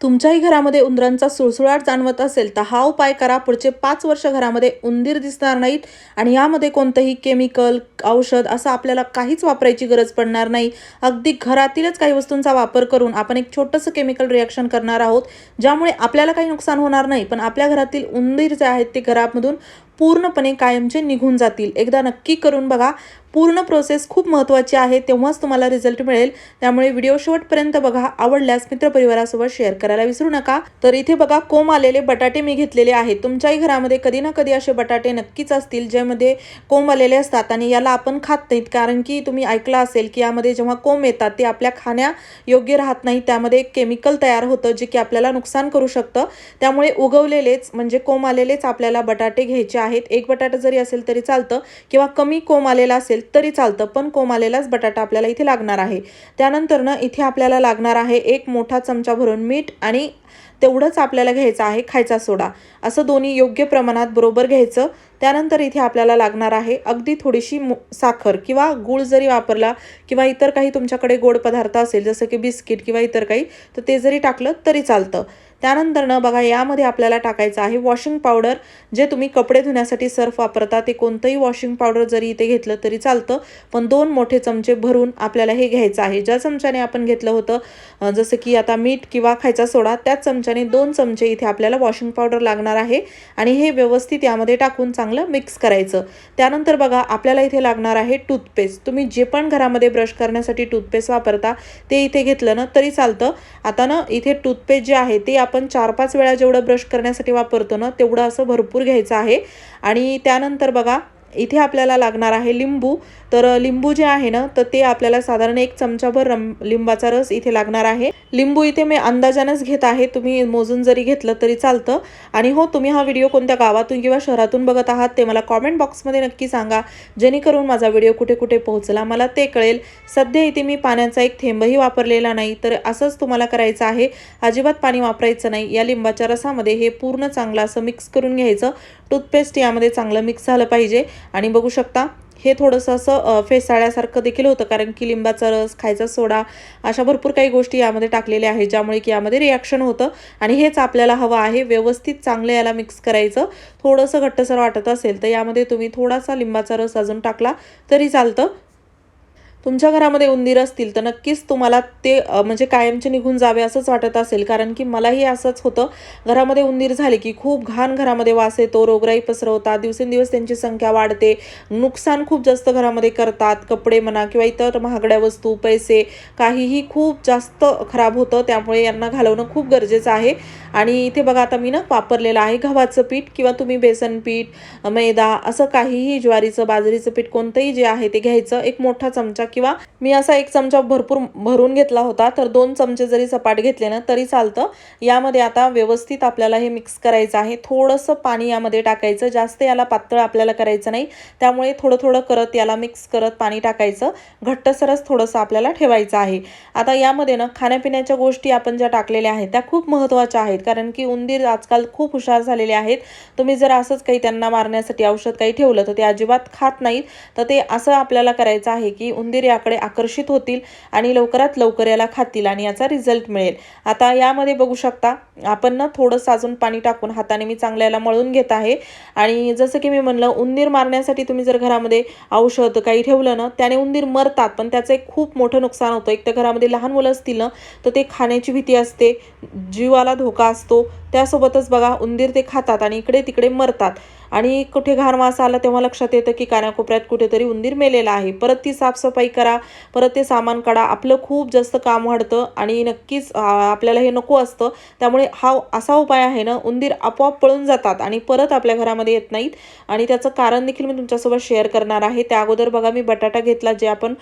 तुमच्याही घरामध्ये उंदरांचा सुळसुळाट जाणवत असेल तर हा उपाय करा. पुढचे पाच वर्ष घरामध्ये उंदीर दिसणार नाहीत आणि यामध्ये कोणतंही केमिकल औषध असं आपल्याला काहीच वापरायची गरज पडणार नाही. अगदी घरातीलच काही वस्तूंचा वापर करून आपण एक छोटंसं केमिकल रिॲक्शन करणार आहोत ज्यामुळे आपल्याला काही नुकसान होणार नाही. पण आपल्या घरातील उंदीर जे आहेत ते घरामधून पूर्णपणे कायमचे निघून जातील. एकदा नक्की करून बघा. पूर्ण प्रोसेस खूप महत्त्वाची आहे. तेव्हाच तुम्हाला रिझल्ट मिळेल. त्यामुळे व्हिडिओ शेवटपर्यंत बघा. आवडल्यास मित्रपरिवारासोबत शेअर करायला विसरू नका. तर इथे बघा कोंब आलेले बटाटे मी घेतलेले आहेत. तुमच्याही घरामध्ये कधी ना कधी असे बटाटे नक्कीच असतील ज्यामध्ये कोंब आलेले असतात आणि याला आपण खात नाहीत. कारण की तुम्ही ऐकलं असेल की यामध्ये जेव्हा कोंब येतात ते आपल्या खाण्या योग्य राहत नाही त्यामध्ये एक केमिकल तयार होतं जे की आपल्याला नुकसान करू शकतं. त्यामुळे उगवलेलेच म्हणजे कोंब आलेलेच आपल्याला बटाटे घ्यायचे आहेत. एक बटाटा जरी असेल तरी चालतं. किंवा कमी कोंब आलेला असेल तरी चालतं. पण कोंब आलेलाच बटाटा आपल्याला इथे लागणार आहे. त्यानंतरनं इथे आपल्याला लागणार आहे एक मोठा चमचा भरून मीठ आणि तेवढंच आपल्याला घ्यायचं आहे खायचा सोडा. असं दोन्ही योग्य प्रमाणात बरोबर घ्यायचं. त्यानंतर इथे आपल्याला लागणार आहे अगदी थोडीशी मु साखर किंवा गूळ जरी वापरला किंवा इतर काही तुमच्याकडे गोड पदार्थ असेल जसं की बिस्किट किंवा इतर काही तर ते जरी टाकलं तरी चालतं. त्यानंतरनं बघा यामध्ये आपल्याला टाकायचं आहे वॉशिंग पावडर. जे तुम्ही कपडे धुण्यासाठी सर्फ वापरता ते कोणतंही वॉशिंग पावडर जरी इथे घेतलं तरी चालतं. पण दोन मोठे चमचे भरून आपल्याला हे घ्यायचं आहे. ज्या चमच्याने आपण घेतलं होतं जसं की आता मीठ किंवा खायचा सोडा त्याच चमच्याने दोन चमचे इथे आपल्याला वॉशिंग पावडर लागणार आहे. आणि हे व्यवस्थित यामध्ये टाकून चांगलं मिक्स करायचं. त्यानंतर बघा आपल्याला इथे लागणार आहे टूथपेस्ट. तुम्ही जे पण घरामध्ये ब्रश करण्यासाठी टूथपेस्ट वापरता ते इथे घेतलं ना तरी चालतं. आता ना इथे टूथपेस्ट जे आहे ते आपण चार पाच वेळा जेवढं ब्रश करण्यासाठी वापरतो ना तेवढं असं भरपूर घ्यायचं आहे. आणि त्यानंतर बघा इथे आपल्याला लागणार आहे लिंबू. तर लिंबू जे आहे ना तर ते आपल्याला साधारण एक चमचाभर रम लिंबाचा रस इथे लागणार आहे. लिंबू इथे मी अंदाजानंच घेत आहे. तुम्ही मोजून जरी घेतलं तरी चालतं. आणि हो तुम्ही हा व्हिडिओ कोणत्या गावातून किंवा शहरातून बघत आहात ते मला कॉमेंट बॉक्समध्ये नक्की सांगा. जेणेकरून माझा व्हिडिओ कुठे कुठे पोहोचला मला ते कळेल. सध्या इथे मी पाण्याचा एक थेंबही वापरलेला नाही. तर असंच तुम्हाला करायचं आहे. अजिबात पाणी वापरायचं नाही. या लिंबाच्या रसामध्ये हे पूर्ण चांगलं असं मिक्स करून घ्यायचं. टूथपेस्ट यामध्ये चांगलं मिक्स झालं पाहिजे. आणि बघू शकता हे थोडंसं असं फेसाळ्यासारखं देखील होतं. कारण की लिंबाचा रस खायचा सोडा अशा भरपूर काही गोष्टी यामध्ये टाकलेल्या आहेत ज्यामुळे की यामध्ये रिॲक्शन होतं. आणि हेच आपल्याला हवं आहे व्यवस्थित चांगलं याला मिक्स करायचं. थोडंसं घट्टसर वाटत असेल तर यामध्ये तुम्ही थोडासा लिंबाचा रस अजून टाकला तरी चालतं. तुमच्या घरामध्ये उंदीर असतील तर नक्कीच तुम्हाला ते म्हणजे कायमचे निघून जावे असंच वाटत असेल. कारण की मलाही असंच होतं. घरामध्ये उंदीर झाले की खूप घाण घरामध्ये वास येतो रोगराई पसरवतात दिवसेंदिवस त्यांची संख्या वाढते. नुकसान खूप जास्त घरामध्ये करतात. कपडे म्हणा किंवा इतर महागड्या वस्तू पैसे काहीही खूप जास्त खराब होतं. त्यामुळे यांना घालवणं खूप गरजेचं आहे. आणि इथे बघा आता मी ना वापरलेलं आहे गव्हाचं पीठ किंवा तुम्ही बेसन पीठ मैदा असं काहीही ज्वारीचं बाजरीचं पीठ कोणतंही जे आहे ते घ्यायचं. एक मोठा चमचा किंवा मी असा एक चमचा भरपूर भरून घेतला होता तर दोन चमचे जरी सपाट घेतले ना तरी चालतं. यामध्ये आता व्यवस्थित आपल्याला हे मिक्स करायचं आहे. थोडंसं पाणी यामध्ये टाकायचं. जास्त याला पातळ आपल्याला करायचं नाही. त्यामुळे थोडं थोडं करत याला मिक्स करत पाणी टाकायचं. घट्टसरच थोडंसं आपल्याला ठेवायचं आहे. आता यामध्ये ना खाण्यापिण्याच्या गोष्टी आपण ज्या टाकलेल्या आहेत त्या खूप महत्त्वाच्या आहेत. कारण की उंदीर आजकाल खूप हुशार झालेले आहेत. तुम्ही जर असंच काही त्यांना मारण्यासाठी औषध काही ठेवलं तर ते अजिबात खात नाहीत. तर ते असं आपल्याला करायचं आहे की उंदीर याकडे आकर्षित होतील आणि लवकरात लवकर याला खातील आणि याचा रिझल्ट मिळेल. आता यामध्ये बघू शकता आपण ना थोडंसं अजून पाणी टाकून हाताने मी चांगलं याला मळून घेत आहे. आणि जसं की मी म्हणलं उंदीर मारण्यासाठी तुम्ही जर घरामध्ये औषध काही ठेवलं ना त्याने उंदीर मरतात पण त्याचं एक खूप मोठं नुकसान होतं. एक तर घरामध्ये लहान मुलं असतील ना तर ते खाण्याची भीती असते जीवाला धोका असतो त्यासोबतच बघा उंदीर ते खातात आणि इकडे तिकडे मरतात. आणि कुठे घाण वास आला तेव्हा लक्षात येतं की कानाकोपऱ्यात कुठेतरी उंदीर मेलेला आहे. परत ती साफसफाई करा परत ते सामान काढा. आपलं खूप जास्त काम वाढतं आणि नक्कीच आपल्याला हे नको असतं. त्यामुळे हा असा उपाय आहे ना उंदीर आपोआप पळून जातात आणि परत आपल्या घरामध्ये येत नाहीत. आणि त्याचं कारण देखील मी तुमच्यासोबत शेअर करणार आहे. त्या अगोदर बघा मी बटाटा घेतला जे आपण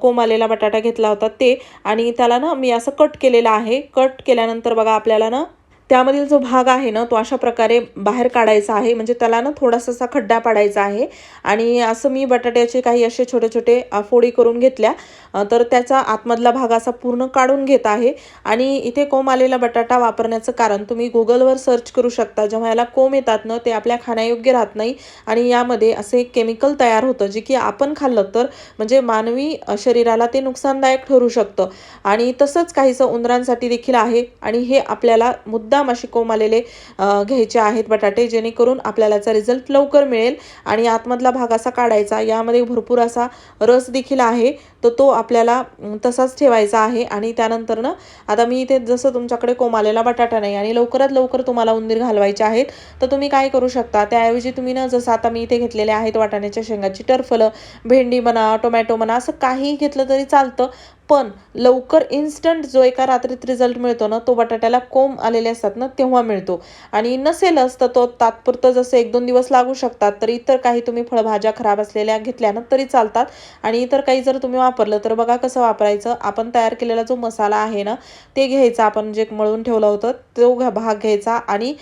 कोंब आलेला बटाटा घेतला होता ते. आणि त्याला ना मी असं कट केलेलं आहे. कट केल्यानंतर बघा आपल्याला ना त्यामधील जो भाग आहे ना तो अशा प्रकारे बाहेर काढायचा आहे. म्हणजे त्याला ना थोडासा असा खड्डा पाडायचा आहे. आणि असं मी बटाट्याचे काही असे छोटे छोटे फोडी करून घेतल्या. तर त्याचा आतमधला भाग असा पूर्ण काढून घेत आहे. आणि इथे कोंब आलेला बटाटा वापरण्याचं कारण तुम्ही गुगलवर सर्च करू शकता. जेव्हा याला कोंब येतात ना ते आपल्या खाण्यायोग्य राहत नाही. आणि यामध्ये असे एक केमिकल तयार होतं जे की आपण खाल्लं तर म्हणजे मानवी शरीराला ते नुकसानदायक ठरू शकतं. आणि तसंच काहीसं उंदरांसाठी देखील आहे. आणि हे आपल्याला मुद्दाम असे कोंब आलेले घ्यायचे आहेत बटाटे जेणेकरून आपल्याला याचा रिझल्ट लवकर मिळेल आणि आतमधला भाग असा काढायचा. यामध्ये भरपूर असा रस देखील आहे. तर तो आपल्याला तसाच ठेवायचा आहे. आणि त्यानंतर ना आता मी इथे जसं तुमच्याकडे कोंब आलेला बटाटा नाही आणि लवकरात लवकर तुम्हाला उंदीर घालवायचे आहेत तर तुम्ही काय करू शकता? त्याऐवजी तुम्ही ना जसं आता मी इथे घेतलेले आहेत वाटाण्याच्या शेंगाची टरफलं भेंडी म्हणा टोमॅटो म्हणा असं काहीही घेतलं तरी चालतं. पण लवकर इन्स्टंट जो एका रात्रीत रिझल्ट मिळतो ना तो बटाट्याला कोंब आलेले असतात ना तेव्हा मिळतो. आणि नसेलच तर तो तात्पुरतं जसं एक दोन दिवस लागू शकतात तर इतर काही तुम्ही फळभाज्या खराब असलेल्या घेतल्या ना तरी चालतात. आणि इतर काही जर तुम्ही वापरलं तर बघा कसं वापरायचं. आपण तयार केलेला जो मसाला आहे ना ते घ्यायचा. आपण जे मळून ठेवलं होतं तो घ- भाग घ्यायचा. आणि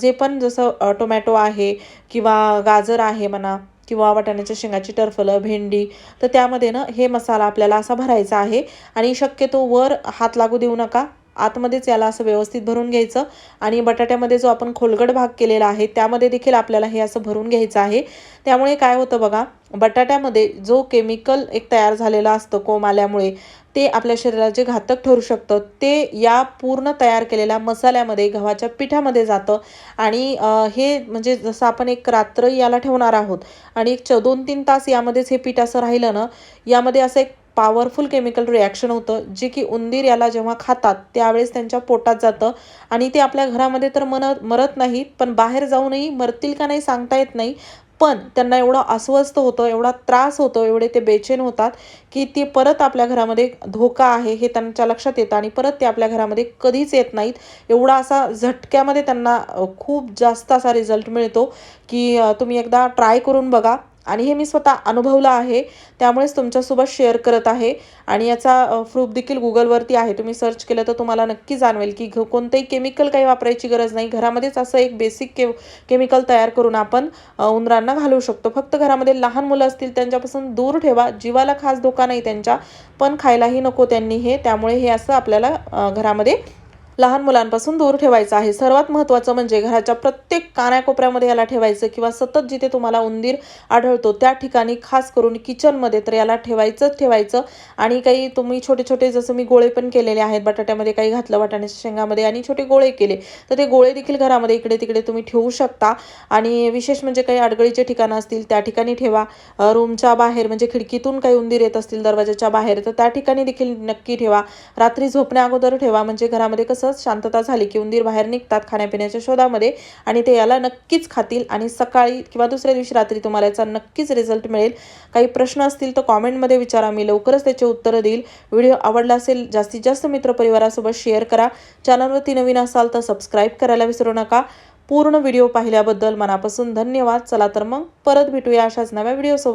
जे पण जसं टोमॅटो आहे किंवा गाजर आहे म्हणा किंवा वाटाण्याच्या शेंगाची टरफलं भेंडी तर त्यामध्ये ना हे मसाला आपल्याला असा भरायचा आहे. आणि शक्यतो वर हात लागू देऊ नका. आतमध्येच याला असं व्यवस्थित भरून घ्यायचं आणि बटाट्यामध्ये जो आपण खोलगड भाग केलेला आहे त्यामध्ये देखील आपल्याला हे असं भरून घ्यायचं आहे. त्यामुळे काय होतं बघा बटाट्यामध्ये जो केमिकल एक तयार झालेला असतं कोंब आल्यामुळे ते आपल्या शरीराला जे घातक ठरू शकतं. ते या पूर्ण तयार केलेल्या मसाल्यामध्ये गव्हाच्या पिठामध्ये जातं आणि हे म्हणजे जसं आपण एक रात्र याला ठेवणार आहोत आणि एक च दोन तीन तास यामध्येच हे पीठ असं राहिलं ना यामध्ये असं एक पॉवरफुल केमिकल रिॲक्शन होतं जे की उंदीर याला जेव्हा खातात त्यावेळेस त्यांच्या पोटात जातं. आणि ते आपल्या घरामध्ये तर मन मरत नाहीत पण बाहेर जाऊनही मरतील का नाही सांगता येत नाही. पण त्यांना एवढं अस्वस्थ होतं एवढा त्रास होतो एवढे ते बेचैन होतात की ते परत आपल्या घरामध्ये धोका आहे हे त्यांच्या लक्षात येतं. आणि परत ते आपल्या घरामध्ये कधीच येत नाहीत. एवढा असा झटक्यामध्ये त्यांना खूप जास्त असा रिझल्ट मिळतो की तुम्ही एकदा ट्राय करून बघा. आणि हे मी स्वतः अनुभवलं आहे. त्यामुळेच तुमच्यासोबत शेअर करत आहे. आणि याचा प्रूफ देखील गुगलवरती आहे. तुम्ही सर्च केलं तर तुम्हाला नक्की जाणवेल की घ- कोणतंही केमिकल काही वापरायची गरज नाही. घरामध्येच असं एक बेसिक के केमिकल तयार करून आपण उंदरांना घालवू शकतो. फक्त घरामध्ये लहान मुलं असतील त्यांच्यापासून दूर ठेवा. जीवाला खास धोका नाही त्यांच्या. पण खायलाही नको त्यांनी हे. त्यामुळे हे असं आपल्याला घरामध्ये लहान मुलांपासून दूर ठेवायचं आहे. सर्वात महत्त्वाचं म्हणजे घराच्या प्रत्येक कानाकोपऱ्यामध्ये याला ठेवायचं किंवा सतत जिथे तुम्हाला उंदीर आढळतो त्या ठिकाणी खास करून किचनमध्ये तर याला ठेवायचंच ठेवायचं. आणि काही तुम्ही छोटे छोटे जसं मी गोळे पण केलेले आहेत बटाट्यामध्ये काही घातलं वाटाण्याच्या शेंगामध्ये आणि छोटे गोळे केले तर ते गोळे देखील घरामध्ये इकडे तिकडे तुम्ही ठेवू शकता. आणि विशेष म्हणजे काही अडगळीचे ठिकाणं असतील त्या ठिकाणी ठेवा. रूमच्या बाहेर म्हणजे खिडकीतून काही उंदीर येत असतील दरवाजाच्या बाहेर तर त्या ठिकाणी देखील नक्की ठेवा. रात्री झोपण्या अगोदर ठेवा म्हणजे घरामध्ये कसं शांतता झाली की उंदीर बाहेर निघतात खाण्यापिण्याच्या शोधामध्ये आणि ते याला नक्कीच खातील आणि सकाळी किंवा दुसऱ्या दिवशी रात्री तुम्हाला याचा नक्कीच रिझल्ट मिळेल. काही प्रश्न असतील तर कॉमेंटमध्ये विचारा मी लवकरच त्याचे उत्तरं देईल. व्हिडिओ आवडला असेल जास्तीत जास्त मित्रपरिवारासोबत शेअर करा. चॅनलवरती नवीन असाल तर सबस्क्राईब करायला विसरू नका. पूर्ण व्हिडिओ पाहिल्याबद्दल मनापासून धन्यवाद. चला तर मग परत भेटूया अशाच नव्या व्हिडिओसोबत